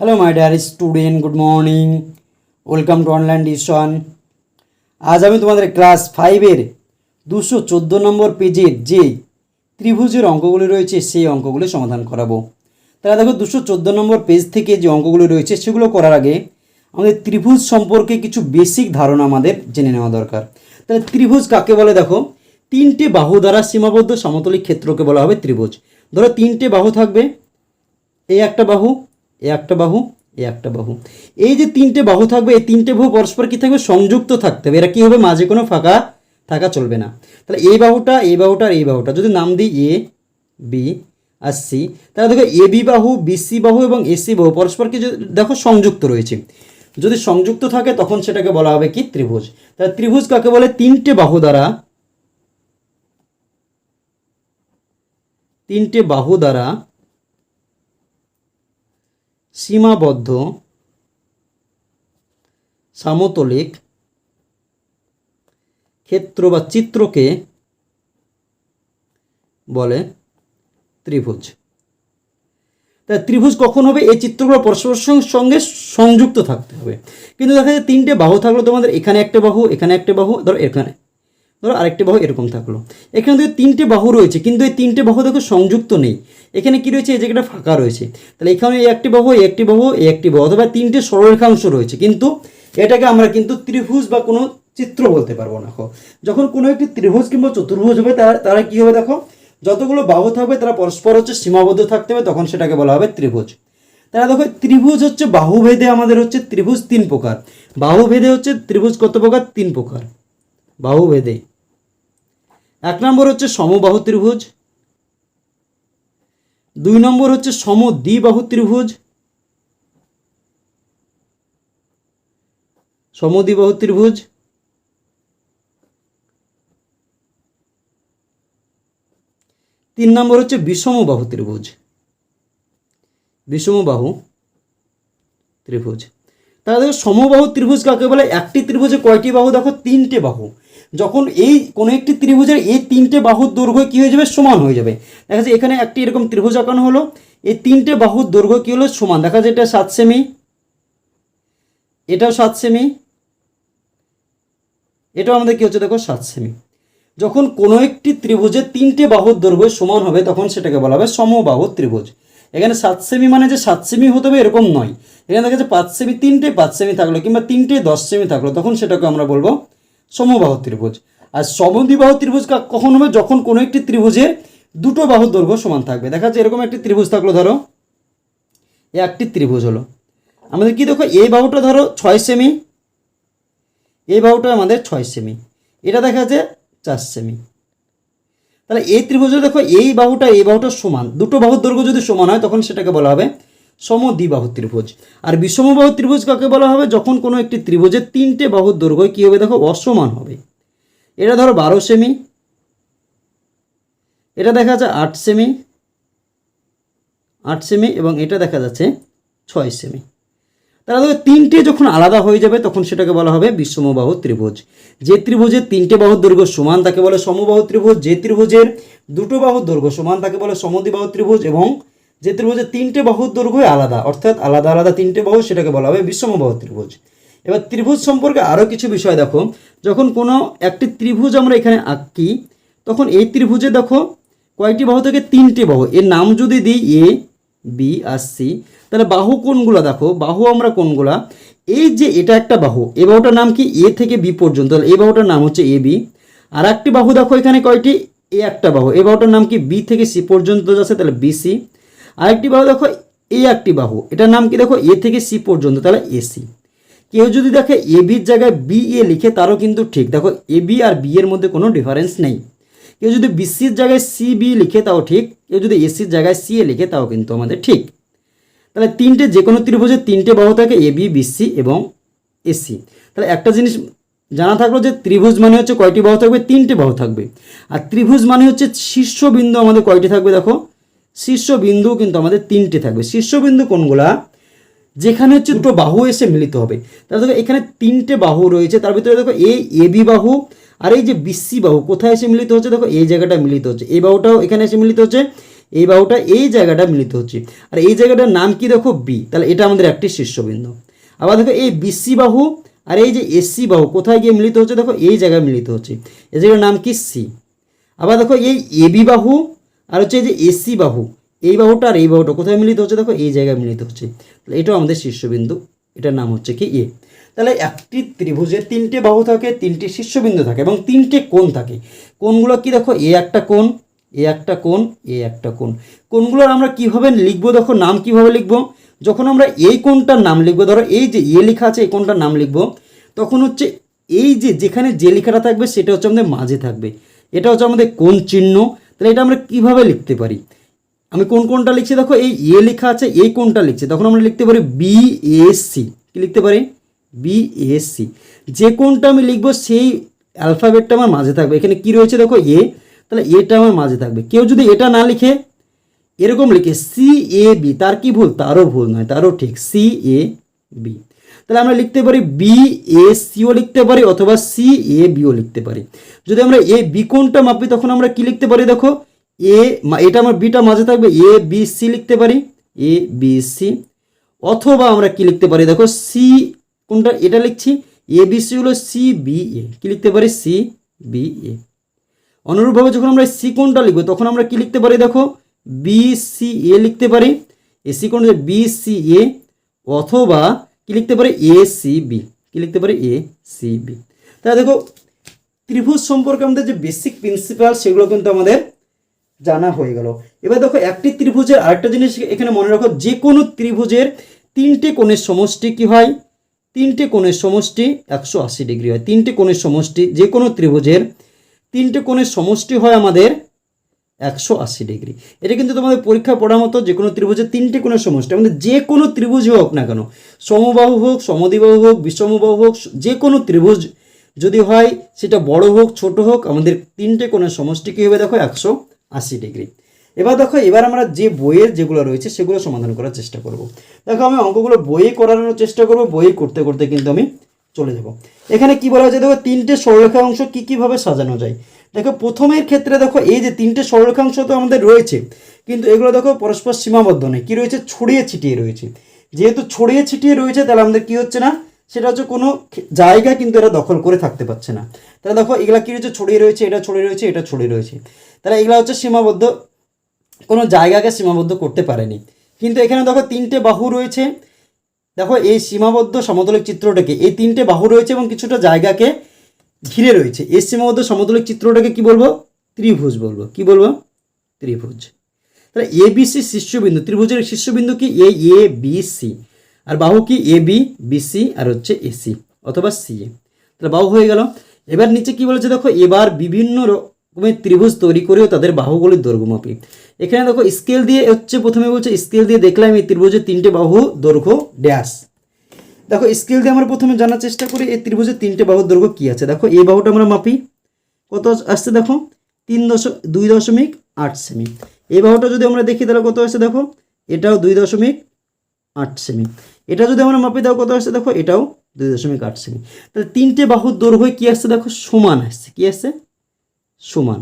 Hello my dear student good morning welcome to online tuition আজ আমি তোমাদের class ফাইভের দুশো চোদ্দ নম্বর পেজের যে ত্রিভুজের অঙ্কগুলি রয়েছে, সেই অঙ্কগুলি সমাধান করাবো। তাহলে দেখো, দুশো চোদ্দ নম্বর পেজ থেকে যে অঙ্কগুলি রয়েছে, সেগুলো করার আগে আমাদের ত্রিভুজ সম্পর্কে কিছু বেসিক ধারণা আমাদের জেনে নেওয়া দরকার। তাহলে ত্রিভুজ কাকে বলে দেখো? তিনটে বাহু দ্বারা সীমাবদ্ধ সমতলিক ক্ষেত্রকে বলা হবে ত্রিভুজ। ধরো, তিনটে বাহু থাকবে। এই একটা বাহু এ একটা বাহু, এ একটা বাহু। এই যে তিনটে বাহু থাকবে, এই তিনটে বাহু পরস্পর কি থাকবে? সংযুক্ত থাকতে হবে। এরা কি হবে? মাঝে কোনো ফাঁকা থাকা চলবে না। তাহলে এই বাহুটা এই বাহুটা আর এই বাহুটা, যদি নাম দিই এ বি আর সি তাহলে দেখো এ বি বাহু বিসি বাহু এবং এসি বাহু পরস্পর কি যদি- দেখো সংযুক্ত রয়েছে। যদি সংযুক্ত থাকে, তখন সেটাকে বলা হবে কি? ত্রিভুজ। তাহলে ত্রিভুজ কাকে বলে? তিনটে বাহু দ্বারা, তিনটে বাহু দ্বারা সীমাবদ্ধ সামতলিক ক্ষেত্র বা চিত্রকে বলে ত্রিভুজ। তাই ত্রিভুজ কখন হবে? এই চিত্রগুলো পরস্পর সঙ্গে সংযুক্ত থাকতে হবে। কিন্তু দেখা যায় তিনটে বাহু থাকল তোমাদের, এখানে একটা বাহু, এখানে একটা বাহু, ধরো এখানে। ধরো আরেকটি বাহু এরকম থাকল। এখানে দেখো তিনটে বাহু রয়েছে, কিন্তু এই তিনটে বাহু দেখো সংযুক্ত নেই। এখানে কি রয়েছে? এই জায়গাটা ফাঁকা রয়েছে। তাহলে এখানে এই একটি বাহু, এই একটি বাহু, এই একটি বাহু, অথবা তিনটে সরলরেখাংশ রয়েছে, কিন্তু এটাকে আমরা কিন্তু ত্রিভুজ বা কোনো চিত্র বলতে পারব না যখন কোনো একটি ত্রিভুজ কিংবা চতুর্ভুজ হবে, তারা তারা কি হবে, দেখো? যতগুলো বাহু থাকবে, তারা পরস্পর হচ্ছে সীমাবদ্ধ থাকতে হবে, তখন সেটাকে বলা হবে ত্রিভুজ। তারা দেখো, ত্রিভুজ হচ্ছে বাহুভেদে আমাদের হচ্ছে ত্রিভুজ তিন প্রকার। বাহুভেদে হচ্ছে ত্রিভুজ কত প্রকার? তিন প্রকার। বাহুভেদে। এক নম্বর হচ্ছে সমবাহু ত্রিভুজ দুই নম্বর হচ্ছে সম দ্বিবাহু ত্রিভুজ সমদ্বিবাহু ত্রিভুজ তিন নম্বর হচ্ছে বিষমবাহু ত্রিভুজ বিষমবাহু ত্রিভুজ তাহলে দেখো সমবাহু ত্রিভুজ কাকে বলে? একটি ত্রিভুজে কয়টি বাহু? দেখো তিনটে বাহু। যখন এই কোনো একটি ত্রিভুজের এই তিনটে বাহুর দৈর্ঘ্য কী হয়ে যাবে? সমান হয়ে যাবে। দেখা যাচ্ছে এখানে একটি এরকম ত্রিভুজ আঁকানো হলো। এই তিনটে বাহুর দৈর্ঘ্য কী হলো? সমান। দেখা যায় এটা সাত সেমি। এটাও সাত সেমি। এটাও আমাদের কী হচ্ছে? দেখো, সাত সেমি। যখন কোনো একটি ত্রিভুজের তিনটে বাহুর দৈর্ঘ্য সমান হবে, তখন সেটাকে বলা হবে সমবাহু ত্রিভুজ। এখানে সাত সেমি মানে যে সাত সেমি হতে হবে এরকম নয়। এখানে দেখা যাচ্ছে পাঁচ সেমি, তিনটে পাঁচ সেমি থাকল কিংবা তিনটে দশ সেমি থাকল, তখন সেটাকে আমরা বলব সমবাহু ত্রিভুজ। আর সমদ্বিবাহু ত্রিভুজ কখন হবে? যখন কোনো একটি ত্রিভুজের দুটো বাহুর দৈর্ঘ্য সমান থাকবে। দেখা যাচ্ছে এরকম একটি ত্রিভুজ থাকল, ধরো। একটি ত্রিভুজ হলো। আমাদের কি দেখো? এই বাহুটা ধরো ছয় সেমি। এই বাহুটা আমাদের ছয় সেমি। এটা দেখা যাচ্ছে চার সেমি। তাহলে এই ত্রিভুজে দেখো এই বাহুটা এই বাহুটা সমান। দুটো বাহুর দৈর্ঘ্য যদি সমান হয়, তখন সেটাকে বলা হবে সমদ্বিবাহু ত্রিভুজ আর বিষমবাহু ত্রিভুজ কাকে বলা হবে? যখন কোনো একটি ত্রিভুজের তিনটে বাহুর দৈর্ঘ্য কী হবে? দেখো, অসমান হবে। এটা ধরো বারো সেমি। এটা দেখা যাচ্ছে আট সেমি। আট সেমি এবং এটা দেখা যাচ্ছে ছয় সেমি। তাহলে দেখো, তিনটে যখন আলাদা হয়ে যাবে, তখন সেটাকে বলা হবে বিষমবাহু ত্রিভুজ যে ত্রিভুজের তিনটে বাহুর দৈর্ঘ্য সমান, তাকে বলে সমবাহু ত্রিভুজ যে ত্রিভুজের দুটো বাহুর দৈর্ঘ্য সমান, তাকে বলে সমদ্বিবাহু ত্রিভুজ এবং যে ত্রিভুজের তিনটে বাহুর দৈর্ঘ্য আলাদা, অর্থাৎ আলাদা আলাদা তিনটে বাহু সেটাকে বলা হবে বিষমবাহু ত্রিভুজ। এবার ত্রিভুজ সম্পর্কে আরও কিছু বিষয় দেখো। যখন কোনো একটি ত্রিভুজ আমরা এখানে আঁকি, তখন এই ত্রিভুজে দেখো কয়টি বাহু থেকে? তিনটে বাহু। এর নাম যদি দিই এ বি আর সি তাহলে বাহু কোনগুলো দেখো? বাহু আমরা কোনগুলা? এই যে এটা একটা বাহু, এ বাহুটার নাম কি? এ থেকে বি পর্যন্ত। তাহলে এই বাহুটার নাম হচ্ছে এ বি আর একটি বাহু দেখো এখানে কয়টি? এ একটা বাহু। এ বাহুটার নাম কি? বি থেকে সি পর্যন্ত যাচ্ছে, তাহলে বিসি আরেকটি বাহু দেখো এই একটি বাহু। এটার নাম কি দেখো? এ থেকে সি পর্যন্ত, তাহলে এসি কেউ যদি দেখে এ বির জায়গায় বি, এ লিখে, তারও কিন্তু ঠিক। দেখো, এ বি আর বি এর মধ্যে কোনো ডিফারেন্স নেই। কেউ যদি বিসির জায়গায় সি, বি লিখে, তাও ঠিক। কেউ যদি এসির জায়গায় সি, এ লিখে, তাও কিন্তু আমাদের ঠিক। তাহলে তিনটে যে কোনো ত্রিভুজের তিনটে বাহু থাকে, এ বি বিসি এবং এসি তাহলে একটা জিনিস জানা থাকল যে, ত্রিভুজ মানে হচ্ছে কয়টি বাহু থাকবে? তিনটে বাহু থাকবে। আর ত্রিভুজ মানে হচ্ছে শীর্ষবিন্দু আমাদের কয়টি থাকবে দেখো? শীর্ষবিন্দু কিন্তু আমাদের তিনটে থাকবে। শীর্ষবিন্দু কোনগুলা? যেখানে হচ্ছে দুটো বাহু এসে মিলিত হবে। তাহলে দেখো এখানে তিনটে বাহু রয়েছে, তার ভিতরে দেখো এই এ বি বাহু আর এই যে বিসি বাহু, কোথায় এসে মিলিত হচ্ছে? দেখো এই জায়গাটা মিলিত হচ্ছে। এই বাহুটাও এখানে এসে মিলিত হচ্ছে, এই বাহুটা এই জায়গাটা মিলিত হচ্ছে। আর এই জায়গাটার নাম কি দেখো? বি। তাহলে এটা আমাদের একটি শীর্ষবিন্দু। আবার দেখো এই বিসি বাহু আর এই যে এসি বাহু, কোথায় গিয়ে মিলিত হচ্ছে? দেখো এই জায়গায় মিলিত হচ্ছে। এই জায়গার নাম কি? সি। আবার দেখো এই এবি বাহু আর হচ্ছে এই যে এসি বাহু, এই বাহুটা আর এই বাহুটা কোথায় মিলিত হচ্ছে? দেখো, এই জায়গায় মিলিত হচ্ছে। তাহলে এটাও আমাদের শীর্ষবিন্দু। এটার নাম হচ্ছে কি? এ। তাহলে একটি ত্রিভুজে তিনটে বাহু থাকে, তিনটি শীর্ষবিন্দু থাকে এবং তিনটে কোণ থাকে। কোণগুলো কি দেখো? এ একটা কোণ, এ একটা কোণ, এ একটা কোণ। কোণগুলোর আমরা কীভাবে লিখব? দেখো, নাম কীভাবে লিখব? যখন আমরা এই কোণটার নাম লিখব, ধরো, এই যে এ লেখা আছে, এই কোণটার নাম লিখব, তখন হচ্ছে এই যে যেখানে যে লেখাটা থাকবে, সেটা হচ্ছে আমাদের মাঝে থাকবে। এটা হচ্ছে আমাদের কোণ চিহ্ন। তাহলে এটা আমরা কীভাবে লিখতে পারি? আমি কোন কোনটা লিখছি? দেখো, এই এ লেখা আছে, এই কোনটা লিখছে? তখন আমরা লিখতে পারি বি এ সি কি লিখতে পারি? বি এ সি যে কোনটা আমি লিখব, সেই অ্যালফাবেটটা আমার মাঝে থাকবে। এখানে কি রয়েছে? দেখো, এ। তাহলে এটা আমার মাঝে থাকবে। কেউ যদি এটা না লিখে, এরকম লিখে সি এ বি তার কি ভুল? তারও ভুল নয়, তারও ঠিক। সি এ বি তাহলে আমরা লিখতে পারি বি এ সিও লিখতে পারি অথবা সি এ বিও লিখতে পারি। যদি আমরা এ বি কোনটা মাপি, তখন আমরা কি লিখতে পারি দেখো? এ এটা আমার বিটা মাঝে থাকবে। এ বি সি লিখতে পারি। এ বি সি অথবা আমরা কি লিখতে পারি দেখো? সি কোনটা? এটা লিখছি। এ বি সি হলো সি বি এ কি লিখতে পারি? সি বি এ অনুরূপভাবে যখন আমরা সি কোনটা লিখব, তখন আমরা কি লিখতে পারি দেখো? বি সি এ লিখতে পারি। এ সি কোন বি সি এ অথবা কি লিখতে পারে? এ সি বি কি লিখতে পারে? এ সি বি তাহলে দেখো, ত্রিভুজ সম্পর্কে আমাদের যে বেসিক প্রিন্সিপাল সেগুলো কিন্তু আমাদের জানা হয়ে গেল। এবার দেখো, একটি ত্রিভুজের আরেকটা জিনিস এখানে মনে রাখো যে কোনো ত্রিভুজের তিনটে কোণের সমষ্টি কি হয়? তিনটে কোণের সমষ্টি একশো আশি ডিগ্রি হয়। তিনটে কোণের সমষ্টি যে কোনো ত্রিভুজের তিনটে কোণের সমষ্টি হয় আমাদের একশো আশি ডিগ্রি। এটা কিন্তু তোমাদের পরীক্ষা পড়ার মতো যে কোনো ত্রিভুজের তিনটে কোণের সমষ্টি, আমাদের যে কোনো ত্রিভুজ হোক না কেন, সমবাহু হোক, সমদ্বিবাহু হোক বিষমবাহু হোক যে কোনো ত্রিভুজ যদি হয়, সেটা বড় হোক, ছোট হোক, আমাদের তিনটে কোণের সমষ্টি কী হবে দেখো, একশো আশি ডিগ্রি। এবার দেখো, এবার আমরা যে বইয়ের যেগুলো রয়েছে, সেগুলো সমাধান করার চেষ্টা করব। দেখো, আমি অঙ্কগুলো বইয়ে করানোর চেষ্টা করব বই করতে করতে কিন্তু আমি চলে যাব। এখানে কি বলা হয়েছে, দেখো, তিনটে সরলরেখা অংশ কী কীভাবে সাজানো যায়? দেখো, প্রথমের ক্ষেত্রে দেখো, এই যে তিনটে সরলরেখাংশ তো আমাদের রয়েছে, কিন্তু এগুলো দেখো পরস্পর সীমাবদ্ধ নেই কী রয়েছে? ছড়িয়ে ছিটিয়ে রয়েছে। যেহেতু ছড়িয়ে ছিটিয়ে রয়েছে, তাহলে আমাদের কী হচ্ছে না? সেটা হচ্ছে কোনো জায়গা কিন্তু এরা দখল করে থাকতে পারছে না। তাহলে দেখো, এগুলা কী রয়েছে? ছড়িয়ে রয়েছে, এটা ছড়িয়ে রয়েছে, এটা ছড়িয়ে রয়েছে। তাহলে এগুলা হচ্ছে সীমাবদ্ধ, কোনো জায়গাকে সীমাবদ্ধ করতে পারেনি। কিন্তু এখানে দেখো, তিনটে বাহু রয়েছে। দেখো, এই সীমাবদ্ধ সমতলিক চিত্রটাকে, এই তিনটে বাহু রয়েছে এবং কিছুটা জায়গাকে ঘিরে রয়েছে। এই সীমাবদ্ধ সমতলিক চিত্রটাকে কি বলব? ত্রিভুজ বলব। কি বলব? ত্রিভুজ। তাহলে এ বি সি শীর্ষবিন্দু, ত্রিভুজের শীর্ষবিন্দু কি? এ এ, বি, সি। আর বাহু কি? এ, বি বি, সি, আর হচ্ছে এ, সি, অথবা সি এ। তাহলে বাহু হয়ে গেল। এবার নিচে কি বলেছে দেখো? এবার বিভিন্ন রকমের ত্রিভুজ তৈরি করেও তাদের বাহুগুলির দৈর্ঘ্য মাপি। এখানে দেখো, স্কেল দিয়ে হচ্ছে প্রথমে বলছে, স্কেল দিয়ে দেখলাম এই ত্রিভুজের তিনটে বাহু দৈর্ঘ্য ড্যাশ দেখো স্কেল দিয়ে আমরা প্রথমে জানার চেষ্টা করি, এই ত্রিভুজের তিনটে বাহুর দৈর্ঘ্য কী আছে? দেখো, এই বাহুটা আমরা মাপি। কত আসছে দেখো? তিন দশ দুই দশমিক আট সেমি। এই বাহুটা যদি আমরা দেখি, তাহলে কত আসছে দেখো? এটাও দুই দশমিক আট সেমি। এটা যদি আমরা মাপি দাও কত আসছে দেখো? এটাও দুই দশমিক আট সেমি। তাহলে তিনটে বাহুর দৈর্ঘ্য কী আসছে দেখো? সমান আসছে। কী আসছে? সমান।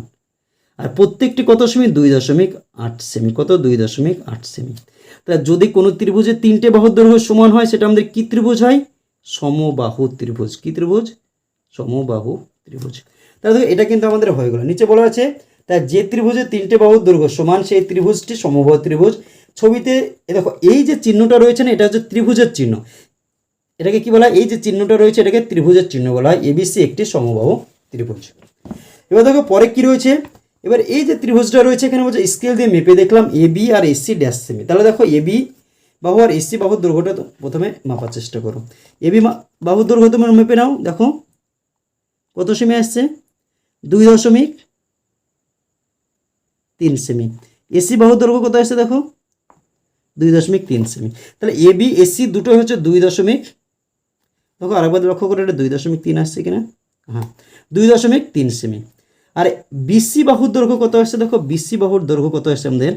আর প্রত্যেকটি কত সেমি? দুই দশমিক আট সেমি। কত? দুই দশমিক আট সেমি। তাহলে যদি কোনো ত্রিভুজের তিনটে বাহুর দৈর্ঘ্য সমান হয়, সেটা আমাদের কী ত্রিভুজ হয়? সমবাহু ত্রিভুজ। কী ত্রিভুজ? সমবাহু ত্রিভুজ। তাহলে দেখো, এটা কিন্তু আমাদের হয়ে গেল। নিচে বলা আছে তা যে ত্রিভুজের তিনটে বাহুর দৈর্ঘ্য সমান, সেই ত্রিভুজটি সমবাহু ত্রিভুজ। ছবিতে দেখো, এই যে চিহ্নটা রয়েছে না, এটা হচ্ছে ত্রিভুজের চিহ্ন। এটাকে কি বলা হয়? এই যে চিহ্নটা রয়েছে, এটাকে ত্রিভুজের চিহ্ন বলা হয়। এবিসি একটি সমবাহু ত্রিভুজ। এবার দেখো, পরে কি রয়েছে? এবার এই যে ত্রিভুজটা রয়েছে, এখানে বলছে স্কেল দিয়ে মেপে দেখলাম এ বি আর এসি ড্যাশ সেমি তাহলে দেখো এ বি বাহু আর এসি বাহুর দৈর্ঘ্যটা তো প্রথমে মাপার চেষ্টা করো। এ বি বাহুর দৈর্ঘ্য তোমরা মেপে নাও, দেখো। কত সেমি আসছে? দুই দশমিক তিন সেমি এসি বাহুর দৈর্ঘ্য কত আসছে দেখো? দুই দশমিক তিন সেমি তাহলে এ বি এসি দুটোই হচ্ছে দুই দশমিক। দেখো আরেকবার লক্ষ্য করে, এটা দুই দশমিক তিন আসছে কিনা? হ্যাঁ দুই দশমিক তিন সেমি আর বিসি বাহুর দৈর্ঘ্য কত আসছে দেখো? বিসি বাহুর দৈর্ঘ্য কত আসছে আমাদের?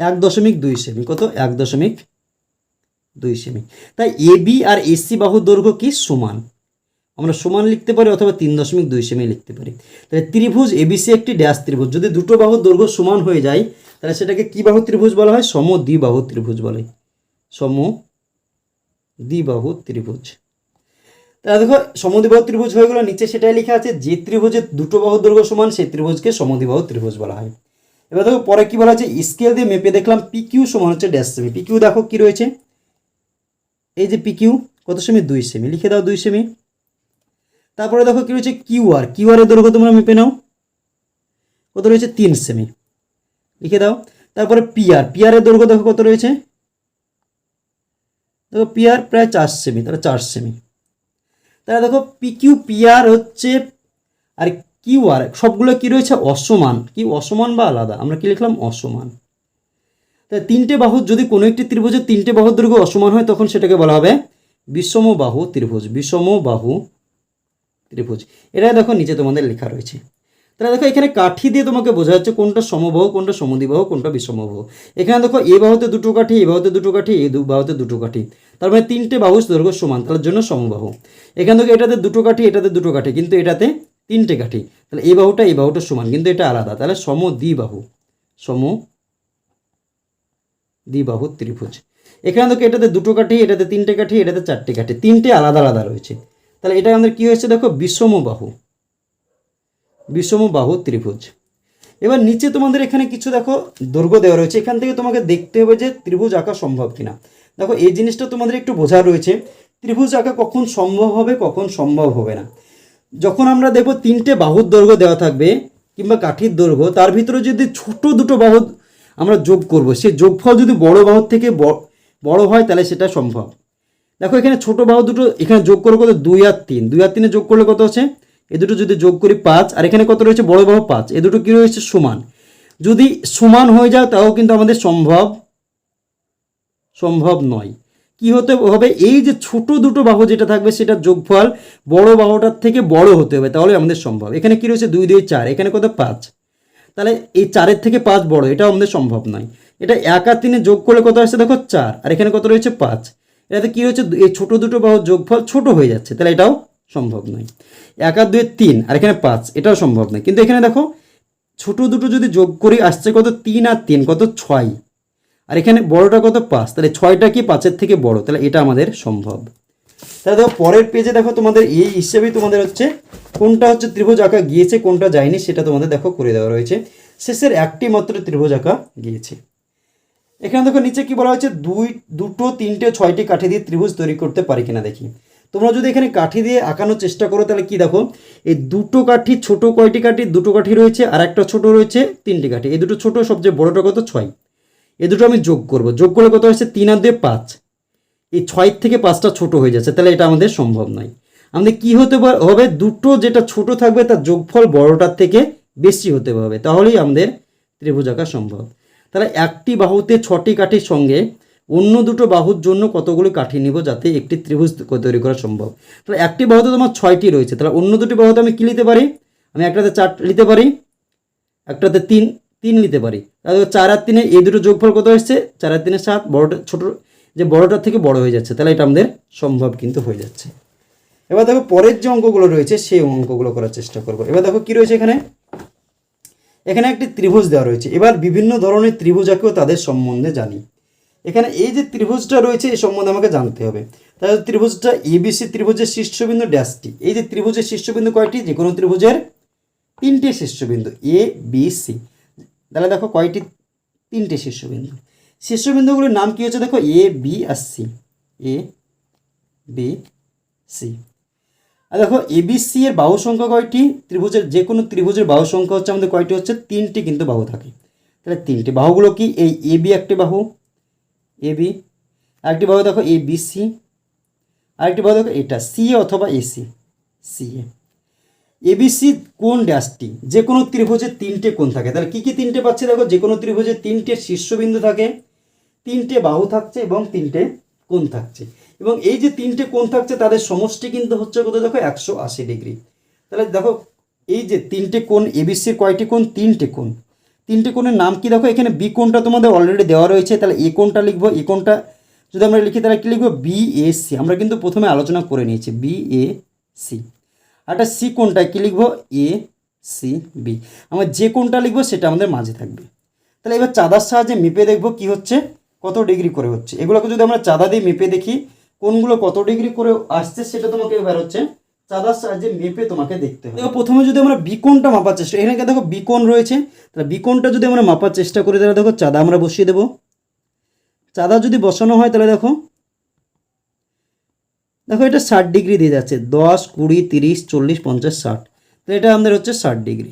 এক দশমিক দুই সেমি। কত? এক দশমিক দুই সেমি। তাই এ বি আর এসি বাহুর দৈর্ঘ্য কি? সমান। আমরা সমান লিখতে পারি অথবা তিন দশমিক দুই সেমি লিখতে পারি। তাহলে ত্রিভুজ এবিসি একটি ড্যাশ ত্রিভুজ। যদি দুটো বাহুর দৈর্ঘ্য সমান হয়ে যায়, তাহলে সেটাকে কী বাহু ত্রিভুজ বলা হয়? সম দ্বিবাহু ত্রিভুজ বলে। সম দ্বিবাহু ত্রিভুজ। তাহলে দেখো, সমদ্বিবাহু ত্রিভুজ হয়ে গেলো, নিচে সেটাই লেখা আছে, যে ত্রিভুজের দুটো বাহু দৈর্ঘ্য সমান, সেই ত্রিভুজকে সমদ্বিবাহু ত্রিভুজ বলা হয়। এবার দেখো, পরে কি বলা হচ্ছে স্কেল দিয়ে মেপে দেখলাম পিকিউ সমান হচ্ছে ড্যাশ সেমি পিকিউ দেখো কি রয়েছে? এই যে পিকিউ কত সেমি দুই সেমি লিখে দাও দুই সেমি তারপরে দেখো কি রয়েছে? কিউ কিউআর কিউআর এর দৈর্ঘ্য তোমরা মেপে নাও। কত রয়েছে? তিন সেমি লিখে দাও। তারপরে পিআর পিআর এর দৈর্ঘ্য দেখো কত রয়েছে? দেখো পিআর প্রায় চার সেমি তাহলে চার সেমি তাহলে দেখো পি কিউ পি আর হচ্ছে, আর কিউ আর সবগুলো কি রয়েছে? অসমান। কি অসমান বা আলাদা? আমরা কি লিখলাম? অসমান। তাই তিনটে বাহু যদি কোনো একটি ত্রিভুজের তিনটে বাহুর দৈর্ঘ্য অসমান হয়, তখন সেটাকে বলা হবে বিষম বাহু ত্রিভুজ। বিষম বাহু ত্রিভুজ। এটা দেখো নিচে তোমাদের লেখা রয়েছে। তাহলে দেখো, এখানে কাঠি দিয়ে তোমাকে বোঝা যাচ্ছে কোনটা সমবাহ, কোনটা সমদ্বিবাহু, কোনটা বিষমবাহু এখানে দেখো, এ বাহুতে দুটো কাঠি, এ বাহুতে দুটো কাঠি, এ বাহুতে দুটো কাঠি। তার মানে তিনটে বাহু দৈর্ঘ্য সমান, তার জন্য সমবাহ। এখান থেকে এটাতে দুটো কাঠি, এটাতে দুটো কাঠি, কিন্তু এটাতে তিনটে কাঠি। তাহলে এই বাহুটা এই বাহুটা সমান, কিন্তু এটা আলাদা। তাহলে সম দ্বিবাহু সম দ্বিবাহু ত্রিভুজ। এখানে দেখো, এটাতে দুটো কাঠি, এটাতে তিনটে কাঠি, এটাতে চারটে কাঠি, তিনটে আলাদা আলাদা রয়েছে। তাহলে এটা আমাদের কী হয়েছে দেখো বিষম বাহু বিষম বাহু ত্রিভুজ। এবার নিচে তোমাদের এখানে কিছু দেখো দৈর্ঘ্য দেওয়া রয়েছে। এখান থেকে তোমাকে দেখতে হবে যে ত্রিভুজ আঁকা সম্ভব কিনা। দেখো, এই জিনিসটা তোমাদের একটু বোঝা রয়েছে। ত্রিভুজ আঁকা কখন সম্ভব হবে, কখন সম্ভব হবে না। যখন আমরা দেখব তিনটে বাহুর দৈর্ঘ্য দেওয়া থাকবে, কিংবা কাঠির দৈর্ঘ্য তার ভিতরে যদি ছোট দুটো বাহু আমরা যোগ করব, সেই যোগফল যদি বড় বাহুর থেকে বড় হয়, তাহলে সেটা সম্ভব। দেখো, এখানে ছোট বাহু দুটো এখানে যোগ করে কত? দুই আর তিন। দুই আর তিনে যোগ করলে কত হচ্ছে এ দুটো যদি যোগ করি পাঁচ, আর এখানে কত রয়েছে? বড় বাহু পাঁচ। এ দুটো কী রয়েছে? সমান। যদি সমান হয়ে যায়, তাও কিন্তু আমাদের সম্ভব সম্ভব নয়। কি হতে হবে? এই যে ছোট দুটো বাহু যেটা থাকবে সেটা যোগফল বড় বাহুটার থেকে বড় হতে হবে, তাহলে আমাদের সম্ভব। এখানে কি রয়েছে? দুই দুই চার। এখানে কত? পাঁচ। তাহলে এই চারের থেকে পাঁচ বড়, এটাও আমাদের সম্ভব নয়। এটা এক আর তিনে যোগ করলে কত আসছে? দেখো, চার। আর এখানে কত রয়েছে? পাঁচ। এটাতে কী হচ্ছে এই ছোট দুটো বাহুর যোগফল ছোট হয়ে যাচ্ছে। তাহলে এটাও সম্ভব নয়। এক আর দুই তিন, আর এখানে পাঁচ, এটাও সম্ভব নয়। কিন্তু এখানে দেখো, ছোট দুটো যদি যোগ করি, আসছে কত তিন আর তিন, কত ছয়। আর এখানে বড়টা কত পাঁচ, তাহলে ছয়টা কি পাঁচের থেকে বড়? তাহলে এটা আমাদের সম্ভব। তাহলে দেখো, পরের পেজে দেখো তোমাদের এই হিসেবেই তোমাদের হচ্ছে, কোনটা হচ্ছে ত্রিভুজ আঁকা গিয়েছে, কোনটা যায়নি, সেটা তোমাদের দেখো করে দেওয়া রয়েছে। শেষের একটি মাত্র ত্রিভুজ আঁকা গিয়েছে। এখানে দেখো, নিচে কি বলা হয়েছে, দুই, দুটো, তিনটে, ছয়টি কাঠি দিয়ে ত্রিভুজ তৈরি করতে পারি কিনা দেখি। তোমরা যদি এখানে কাঠি দিয়ে আঁকানোর চেষ্টা করো, তাহলে কি দেখো? এই দুটো কাঠি, ছোট কয়টি কাঠি, দুটো কাঠি রয়েছে আর একটা ছোট রয়েছে, তিনটি কাঠি। এই দুটো ছোট, সবচেয়ে বড়টা কত? ছয়। এ দুটো আমি যোগ করব। যোগ করলে কত হচ্ছে তিন আর দুয়ে পাঁচ। এই ছয় থেকে পাঁচটা ছোট হয়ে যাচ্ছে, তাহলে এটা আমাদের সম্ভব নয়। আমাদের কি হতে হবে? দুটো যেটা ছোট থাকবে, তার যোগফল বড়টার থেকে বেশি হতে হবে। তাহলেই আমাদের ত্রিভুজ আঁকা সম্ভব। তাহলে একটি বাহুতে ছটি কাঠির সঙ্গে অন্য দুটো বাহুর জন্য কতগুলো কাঠি নিব যাতে একটি ত্রিভুজ তৈরি করা সম্ভব? তাহলে একটি বাহুতে তোমার ছয়টি রয়েছে। তাহলে অন্য দুটি বাহুতে আমি কী নিতে পারি? আমি একটাতে চার নিতে পারি, একটাতে তিন তিন নিতে পারি। তাহলে চার আর তিনে এই দুটো যোগফল কত এসছে? চার আর তিনে সাত, বড়টা, ছোটো, যে বড়টার থেকে বড় হয়ে যাচ্ছে, তাহলে এটা আমাদের সম্ভব কিন্তু হয়ে যাচ্ছে। এবার দেখো পরের যে অঙ্কগুলো রয়েছে, সেই অঙ্কগুলো করার চেষ্টা করব। এবার দেখো কি রয়েছে এখানে? এখানে একটি ত্রিভুজ দেওয়া রয়েছে। এবার বিভিন্ন ধরনের ত্রিভুজাকেও তাদের সম্বন্ধে জানি। এখানে এই যে ত্রিভুজটা রয়েছে এই সম্বন্ধে আমাকে জানতে হবে। তাহলে ত্রিভুজটা এবিসি ত্রিভুজের শীর্ষবিন্দু ড্যাশটি এই যে ত্রিভুজের শীর্ষবিন্দু কয়টি? যে কোনো ত্রিভুজের তিনটে শীর্ষবিন্দু এ বি সি তাহলে দেখো কয়টি? তিনটে শীর্ষবিন্দু। শীর্ষবিন্দুগুলোর নাম কী হচ্ছে? দেখো এ বি আর সি এ বি সি আর দেখো এবিসি এর বাহু সংখ্যা কয়টি? ত্রিভুজের যে কোনো ত্রিভুজের বাহু সংখ্যা হচ্ছে আমাদের কয়টি হচ্ছে? তিনটি কিন্তু বাহু থাকে। তাহলে তিনটি বাহুগুলো কি? এই এ বি একটি বাহু। এ বি আরেকটি বাহু দেখো এ বি সি আরেকটি বাহু দেখো এটা সি অথবা এসি সি এ এবিসি কোন ড্যাশটি? যে কোনো ত্রিভুজের তিনটে কোণ থাকে। তাহলে কী কী তিনটে পাচ্ছি দেখো? যে কোনো ত্রিভুজের তিনটে শীর্ষবিন্দু থাকে, তিনটে বাহু থাকছে এবং তিনটে কোণ থাকছে। এবং এই যে তিনটে কোণ থাকছে, তাদের সমষ্টি কিন্তু হচ্ছে কত দেখো? একশো আশি ডিগ্রি। তাহলে দেখো, এই যে তিনটে কোণ এবিসির কয়টি কোণ? তিনটে কোণ। তিনটে কোণের নাম কি দেখো? এখানে বি কোণটা তোমাদের অলরেডি দেওয়া রয়েছে। তাহলে এ কোণটা লিখব এ কোণটা যদি আমরা লিখি, তাহলে কি লিখব? বি এ সি আমরা কিন্তু প্রথমে আলোচনা করে নিয়েছি। বি এ সি একটা সি কোনটা কী লিখব? এ সি বি আমরা যে কোনটা লিখব, সেটা আমাদের মাঝে থাকবে। তাহলে এবার চাঁদার সাহায্যে মেপে দেখব কি হচ্ছে? কত ডিগ্রি করে হচ্ছে? এগুলোকে যদি আমরা চাঁদা দিয়ে মেপে দেখি কোনগুলো কত ডিগ্রি করে আসছে, সেটা তোমাকে এবার হচ্ছে চাঁদার সাহায্যে মেপে তোমাকে দেখতে হবে। প্রথমে যদি আমরা বিকোণটা মাপার চেষ্টা, এখানে দেখো বিকোণ রয়েছে, তাহলে বিকোণটা যদি আমরা মাপার চেষ্টা করি, তাহলে দেখো চাঁদা আমরা বসিয়ে দেবো। চাঁদা যদি বসানো হয়, তাহলে দেখো দেখো এটা ষাট ডিগ্রি দিয়ে যাচ্ছে, দশ, কুড়ি, তিরিশ, চল্লিশ, পঞ্চাশ, ষাট। তো এটা আমাদের হচ্ছে ষাট ডিগ্রি।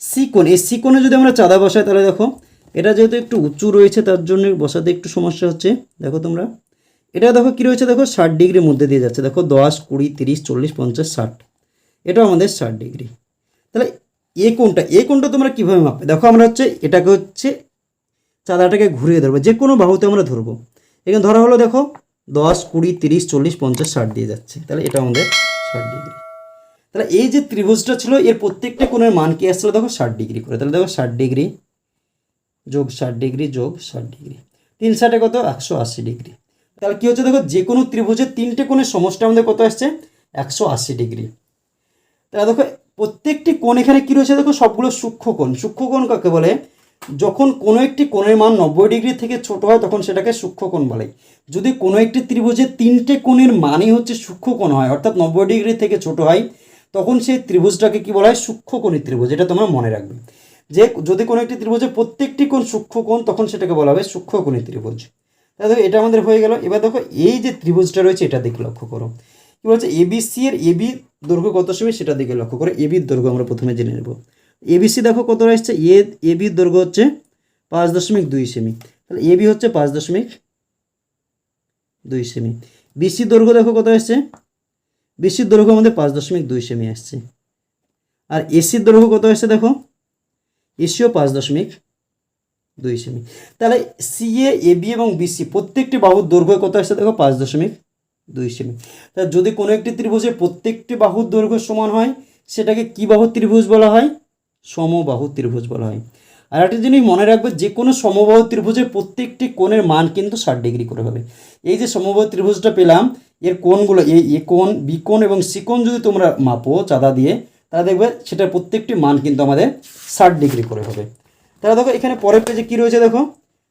সিকোণ, এই সিকোণে যদি আমরা চাঁদা বসাই, তাহলে দেখো, এটা যেহেতু একটু উঁচু রয়েছে, তার জন্য বসাতে একটু সমস্যা হচ্ছে। দেখো তোমরা এটা দেখো কী রয়েছে? দেখো ষাট ডিগ্রির মধ্যে দিয়ে যাচ্ছে। দেখো দশ, কুড়ি, তিরিশ, চল্লিশ, পঞ্চাশ, ষাট। এটাও আমাদের ষাট ডিগ্রি। তাহলে এ কোনটা এ কোনটা তোমরা কীভাবে মাপবে? দেখো আমরা হচ্ছে এটাকে হচ্ছে চাঁদাটাকে ঘুরিয়ে ধরবো। যে কোনো বাহুতে আমরা ধরবো। এখানে ধরা হলো দেখো দশ, কুড়ি, তিরিশ, চল্লিশ, পঞ্চাশ, ষাট দিয়ে যাচ্ছে। তাহলে এটা আমাদের ষাট ডিগ্রি। তাহলে এই যে ত্রিভুজটা ছিল, এর প্রত্যেকটা কোণের মান কি আসছিল দেখো ষাট ডিগ্রি করে। তাহলে দেখো ষাট ডিগ্রি যোগ ষাট ডিগ্রি যোগ ষাট ডিগ্রি। তিন ষাটে কত? একশো আশি ডিগ্রি। তাহলে কী হচ্ছে দেখো যে কোনো ত্রিভুজের তিনটে কোণের সমষ্টি আমাদের কত আসছে? একশো আশি ডিগ্রি। তাহলে দেখো, প্রত্যেকটি কোণ এখানে কী রয়েছে দেখো, সবগুলো সূক্ষ্ম কোণ। সূক্ষ্ম কোণ কাকে বলে? যখন কোনো একটি কোণের মান নব্বই ডিগ্রি থেকে ছোট হয়, তখন সেটাকে সূক্ষ্ম কোণ বলে। যদি কোনো একটি ত্রিভুজের তিনটে কোণের মানই হচ্ছে সূক্ষ্ম কোণ হয়, অর্থাৎ নব্বই ডিগ্রি থেকে ছোট হয়, তখন সেই ত্রিভুজটাকে কি বলা হয়? সূক্ষ্ম সূক্ষ্মকোণী ত্রিভুজ এটা তোমরা মনে রাখবে। যে যদি কোনো একটি ত্রিভুজের প্রত্যেকটি কোণ সূক্ষ্মকোণ তখন সেটাকে বলা হবে সূক্ষ্ম সূক্ষ্মকোণী ত্রিভুজ। তাহলে এটা আমাদের হয়ে গেল। এবার দেখো, এই যে ত্রিভুজটা রয়েছে, এটা দিকে লক্ষ্য করো। কি বলছে? এবিসি এর এবি দৈর্ঘ্য কত সেমি সেটা দিকে লক্ষ্য করো। এবির দৈর্ঘ্য আমরা প্রথমে জেনে নেব। এবিসি দেখো কত রয়েছে এ এবির দৈর্ঘ্য হচ্ছে পাঁচ দশমিক দুই সেমি। তাহলে এবি হচ্ছে পাঁচ দশমিক দুই সেমি। বিসি দৈর্ঘ্য দেখো কত এসছে বিসির দৈর্ঘ্য আমাদের পাঁচ দশমিক দুই সেমি আসছে। আর এসির দৈর্ঘ্য কত আসছে দেখো? এসিও পাঁচ দশমিক দুই সেমি। তাহলে সিএ এবি এবং বিসি প্রত্যেকটি বাহুর দৈর্ঘ্য কত আসছে দেখো? পাঁচ দশমিক দুই সেমি। তা যদি কোনো একটি ত্রিভুজের প্রত্যেকটি বাহুর দৈর্ঘ্য সমান হয়, সেটাকে কি বাহু ত্রিভুজ বলা হয়? সমবাহু ত্রিভুজ বলা হয়। আর একটা জিনিস মনে রাখবে, যে কোনো সমবাহু ত্রিভুজের প্রত্যেকটি কোণের মান কিন্তু ষাট ডিগ্রি করে হবে। এই যে সমবাহু ত্রিভুজটা পেলাম, এর কোণগুলো, এই, এ কোণ বি কোণ এবং সি কোণ যদি তোমরা মাপো চাঁদা দিয়ে, তাহলে দেখবে সেটার প্রত্যেকটি মান কিন্তু আমাদের ষাট ডিগ্রি করে হবে। তাহলে দেখো এখানে পরের পেজে কী রয়েছে দেখো?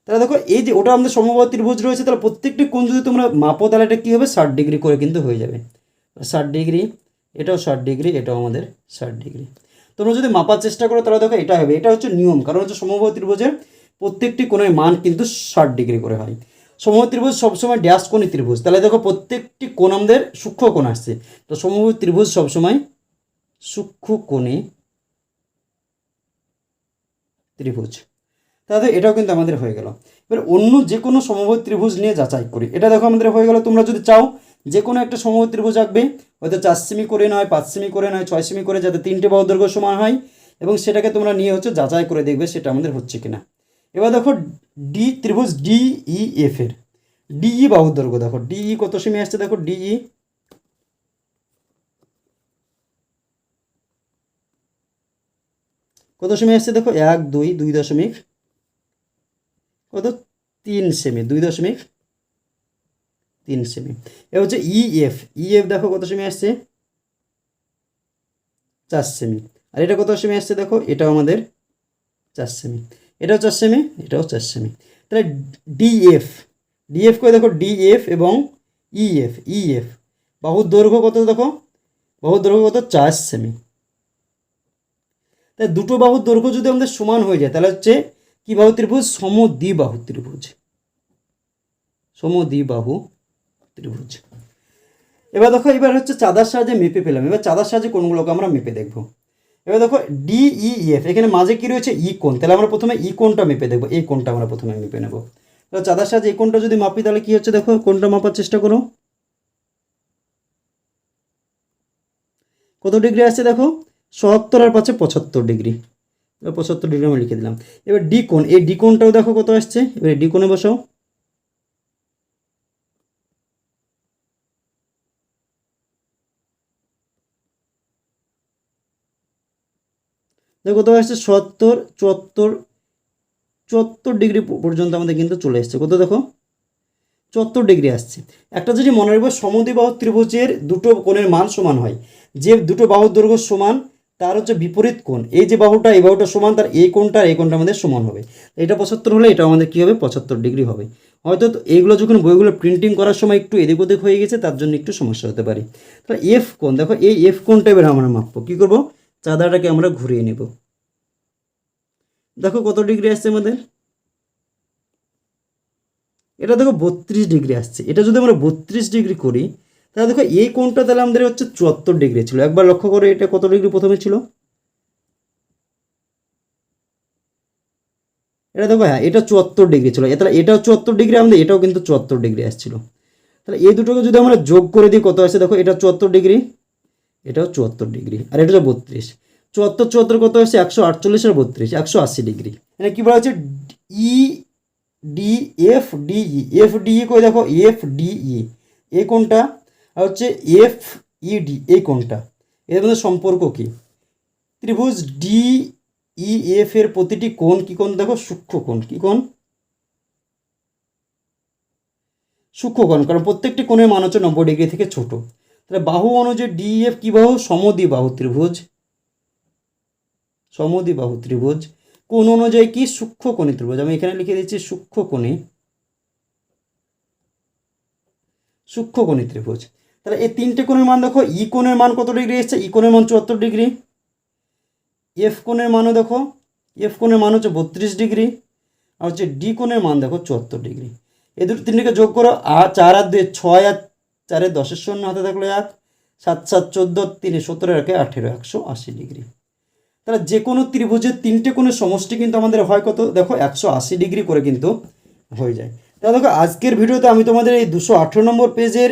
তাহলে দেখো এই যে ওটা আমাদের সমবাহু ত্রিভুজ রয়েছে, তাহলে প্রত্যেকটি কোণ যদি তোমরা মাপো তাহলে এটা কী হবে? ষাট ডিগ্রি করে কিন্তু হয়ে যাবে। ষাট ডিগ্রি, এটাও ষাট ডিগ্রি, এটাও আমাদের ষাট ডিগ্রি। তোমরা যদি মাপার চেষ্টা করো তাহলে দেখো এটা হবে, এটা হচ্ছে নিয়ম। কারণ হচ্ছে সমবাহু ত্রিভুজের প্রত্যেকটি কোণের মান কিন্তু ষাট ডিগ্রি করে হয়। সমবাহু ত্রিভুজ সবসময় ড্যাশ কোণী ত্রিভুজ। তাহলে দেখো প্রত্যেকটি কোণ আমাদের সূক্ষ্ম কোণ আসছে। তো সমবাহু ত্রিভুজ সবসময় সূক্ষ্ম কোণে ত্রিভুজ। তাহলে এটাও কিন্তু আমাদের হয়ে গেল। এবার অন্য যে কোনো সমবাহু ত্রিভুজ নিয়ে যাচাই করি। এটা দেখো আমাদের হয়ে গেল। তোমরা যদি চাও যে কোনো একটা সমবাহু ত্রিভুজ আঁকবে। হয়তো চার সেমি করে নয়, পাঁচ সেমি করে নয়, ছয় সেমি করে, যাতে তিনটে বাহু সমান হয় এবং সেটাকে তোমরা নিয়ে হচ্ছে যাচাই করে দেখবে সেটা আমাদের হচ্ছে কিনা। এবার দেখো ডি ত্রিভুজ ডিই এফ এর। ডিই বাহু দৈর্ঘ্য। দেখো ডিই কত সেমি আসছে? দেখো ডিই কত সেমি আসছে দেখো? এক, দুই দুই দশমিক কত? তিন সেমি, দুই দশমিক তিন সেমি। এ হচ্ছে ইএফ ইএফ দেখো কত সেমি আসছে? চার সেমি। আর এটা কত সেমি আসছে দেখো? এটাও আমাদের চার সেমি। এটাও চার সেমি, এটাও চার সেমি। তাহলে ডিএফ ডিএফ করে দেখো? ডিএফ এবং ইএফ ইএফ বাহুর দৈর্ঘ্য কত দেখো? বাহুর দৈর্ঘ্য কত? চার সেমি। তাই দুটো বাহুর দৈর্ঘ্য যদি আমাদের সমান হয়ে যায়, তাহলে হচ্ছে কি বাহু ত্রিভুজ? সম সমদ্বিবাহু ত্রিভুজ। সম সমদ্বিবাহু ত্রিভুজ। এবার দেখো, এবার হচ্ছে চাঁদার সাহায্যে মেপে পেলাম। এবার চাঁদার সাহায্যে কোনগুলোকে আমরা মেপে দেখব? এবার দেখো ডিইএফ এখানে মাঝে কি রয়েছে? ই কোণ। তাহলে আমরা প্রথমে ই কোণটা মেপে দেখব। এই কোণটা আমরা প্রথমে মেপে নেব। তাহলে চাঁদার সাহায্যে এই কোণটা যদি মাপি, তাহলে কি হচ্ছে দেখো? কোণটা মাপার চেষ্টা করো। কত ডিগ্রি আসছে দেখো? সত্তর আর পাচ্ছে পঁচাত্তর ডিগ্রি। পঁচাত্তর ডিগ্রি আমি লিখে দিলাম। এবার ডি কোণ, এই ডি কোণটাও দেখো কত আসছে। এবার ডিকোনে বসাও। দেখো কত আসছে? সত্তর, চুয়াত্তর চুয়াত্তর ডিগ্রি পর্যন্ত আমাদের কিন্তু চলে এসছে। কত দেখো? চুয়াত্তর ডিগ্রি আসছে। একটা যদি মনে রাখবে সমদ্বিবাহু ত্রিভুজের দুটো কোণের মান সমান হয়। যে দুটো বাহুর দৈর্ঘ্য সমান তার হচ্ছে বিপরীত কোণ। এই যে বাহুটা, এই বাহুটা সমান, তার এই কোণটা আর এই কোণটা আমাদের সমান হবে। এটা পঁচাত্তর হলে এটা আমাদের কী হবে? পঁচাত্তর ডিগ্রি হবে। হয়তো এইগুলো যখন বইগুলো প্রিন্টিং করার সময় একটু এদিক ওদিক হয়ে গেছে, তার জন্য একটু সমস্যা হতে পারে। তাহলে এফ কোণ, দেখো এই এফ কোণটা এবার আমরা মাপবো। কী করব? চাঁদাটাকে আমরা ঘুরিয়ে নেব। দেখো কত ডিগ্রি আসছে আমাদের? এটা দেখো বত্রিশ ডিগ্রি আসছে। এটা যদি আমরা বত্রিশ ডিগ্রি করি তাহলে দেখো, এই কোণটা তাহলে আমাদের হচ্ছে চুয়াত্তর ডিগ্রি ছিল। একবার লক্ষ্য করে, এটা কত ডিগ্রি প্রথমে ছিল? এটা দেখো হ্যাঁ এটা চুয়াত্তর ডিগ্রি ছিল। তাহলে এটাও চুয়াত্তর ডিগ্রি, আমাদের এটাও কিন্তু চুয়াত্তর ডিগ্রি আসছিল। তাহলে এই দুটোকে যদি আমরা যোগ করে দিই, কত আসছে দেখো, এটা চুয়াত্তর ডিগ্রি, এটাও চুয়াত্তর ডিগ্রি, আর এটা হচ্ছে বত্রিশ। চুয়াত্তর চুয়াত্তর কত হচ্ছে একশো আটচল্লিশ আর বত্রিশ, একশো আশি ডিগ্রি। মানে কী বলা হচ্ছে E, D, F DE F DE করে দেখো? এফ, ডি ডিই এ কোনটা আর হচ্ছে এফ ইডি এই কোনটা এর মধ্যে সম্পর্ক কি? ত্রিভুজ ডি ই এফ এর প্রতিটি কোণ কি কোণ? দেখো, সূক্ষ্ম কোণ। কি কোণ? সূক্ষ্ম কোণ, কারণ প্রত্যেকটি কোণের মান হচ্ছে নব্বই ডিগ্রি থেকে ছোট। তাহলে বাহু অনুযায়ী ডি এফ কি বাহু? সমদ্বি বাহু ত্রিভুজ। বাহু ত্রিভুজ। কোণ অনুযায়ী কি? সূক্ষ্ম কোণী ত্রিভুজ। আমি এখানে লিখে দিচ্ছি সূক্ষ্ম কোণী। সূক্ষ্ম কোণী ত্রিভুজ। তাহলে এই তিনটে কোণের মান দেখো, ই কোণের মান কত ডিগ্রি এসছে? ই কোণের মান চুয়াত্তর ডিগ্রি। এফ কোণের মানও দেখো, এফ কোণের মান হচ্ছে বত্রিশ ডিগ্রি, আর হচ্ছে ডি কোণের মান দেখো চুয়াত্তর ডিগ্রি। এই দুটো তিনটিকে যোগ করো আর চার আর দুই, ছয় আর চারের দশের শূন্য হাতে থাকল এক, সাত সাত, চোদ্দ, তিনে, সতেরো, একে আঠেরো, একশো আশি ডিগ্রি। তাহলে যে কোনো ত্রিভুজের তিনটে কোণের সমষ্টি কিন্তু আমাদের হয় কত? দেখো একশো আশি ডিগ্রি করে কিন্তু হয়ে যায়। তাহলে দেখো, আজকের ভিডিওতে আমি তোমাদের এই দুশো আঠেরো নম্বর পেজের